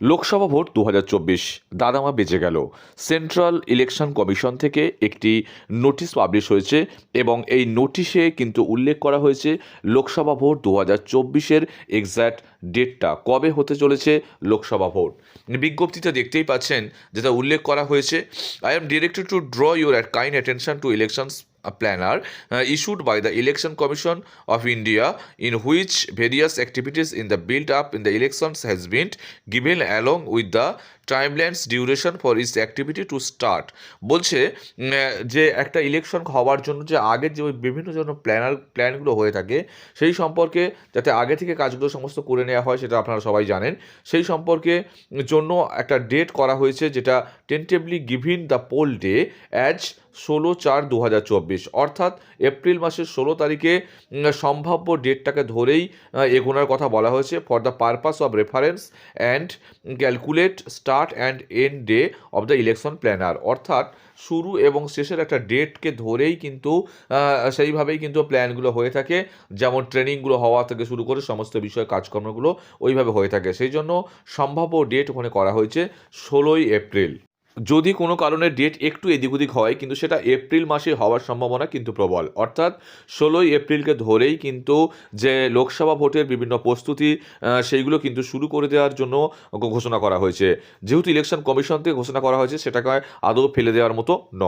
Lok Sabha vote দু হাজার চব্বিশ। দাদামা বেজে গেল। সেন্ট্রাল ইলেকশন কমিশন থেকে একটি নোটিশ পাবলিশ হয়েছে এবং এই নোটিশে কিন্তু উল্লেখ করা হয়েছে লোকসভা ভোট দু হাজার চব্বিশের এক্স্যাক্ট ডেটটা। কবে হতে চলেছে লোকসভা ভোট? বিজ্ঞপ্তিটা দেখতেই পাচ্ছেন যেটা উল্লেখ করা হয়েছে I am directed to draw your at kind attention to elections planner uh, issued by the Election Commission of India, in which various activities in the build up in the elections has been given along with the timelines duration for its activity to start বলছে যে একটা election হওয়ার জন্য যে আগের যে বিভিন্ন জন্য প্ল্যানার প্ল্যানগুলো হয়ে থাকে, সেই সম্পর্কে যাতে আগে থেকে কাজগুলো সমস্ত করে নেওয়া হয় সেটা আপনারা সবাই জানেন। সেই সম্পর্কে জন্য একটা ডেট করা হয়েছে যেটা tentatively given the poll day as ষোলো চার দু অর্থাৎ এপ্রিল মাসের ষোলো তারিখে সম্ভাব্য ডেটটাকে ধরেই এগোনোর কথা বলা হয়েছে। For the purpose of reference and calculate start and end day of the election planner অর্থাৎ শুরু এবং শেষের একটা ডেটকে ধরেই কিন্তু সেইভাবেই কিন্তু প্ল্যানগুলো হয়ে থাকে। যেমন ট্রেনিংগুলো হওয়া থেকে শুরু করে সমস্ত বিষয়, কাজকর্মগুলো ওইভাবে হয়ে থাকে। সেই জন্য সম্ভাব্য ডেট ওখানে করা হয়েছে ষোলোই এপ্রিল। যদি কোনো কারণে ডেট একটু এদিক ওদিক হয়, কিন্তু সেটা এপ্রিল মাসে হওয়ার সম্ভাবনা কিন্তু প্রবল। অর্থাৎ ষোলোই এপ্রিলকে ধরেই কিন্তু যে লোকসভা ভোটের বিভিন্ন প্রস্তুতি সেইগুলো কিন্তু শুরু করে দেওয়ার জন্য ঘোষণা করা হয়েছে। যেহেতু ইলেকশন কমিশন থেকে ঘোষণা করা হয়েছে, সেটাকে আদৌ ফেলে দেওয়ার মতো নয়।